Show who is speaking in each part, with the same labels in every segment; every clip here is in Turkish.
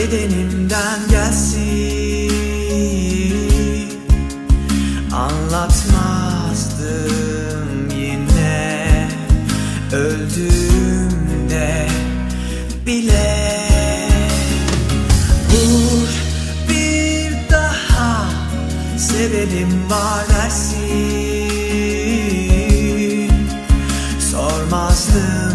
Speaker 1: bedenimden gelsin. Anlatmazdım yine öldüğümde bile. Vur bir daha sevelim var dersin. Sormazdım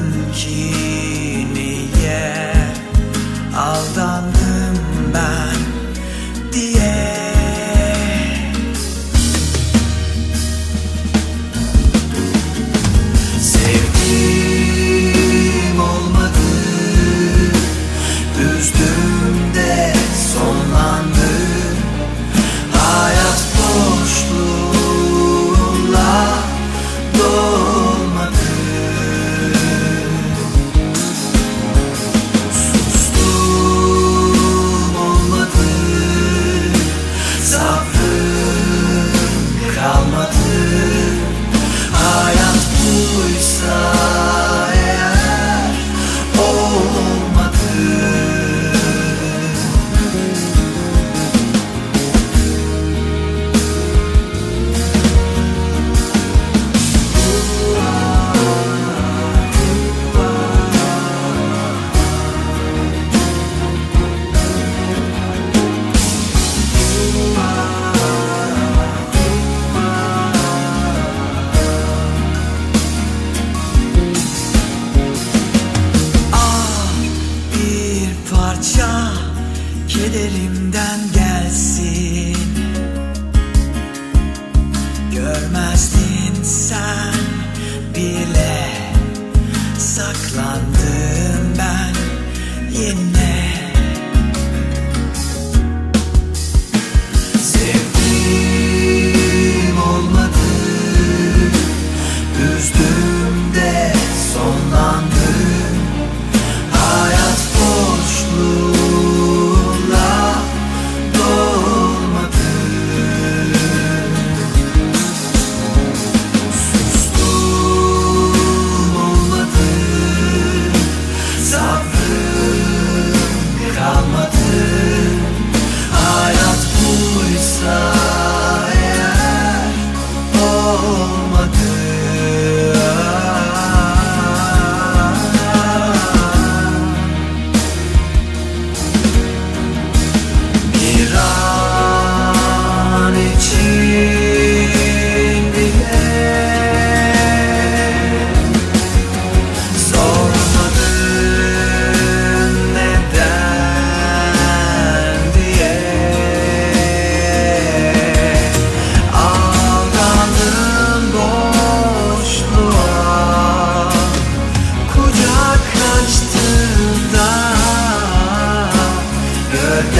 Speaker 1: kederimden gelsin. Görmezdin sen bile. Saklandım ben yine. Sevdim olmadı Üzdüm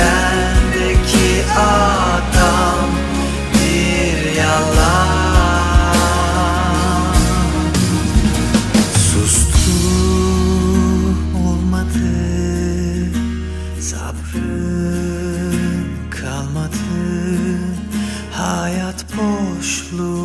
Speaker 1: Gölgendeki adam bir yalan. Sustu olmadı Sabrım kalmadı. Hayat boşluğunla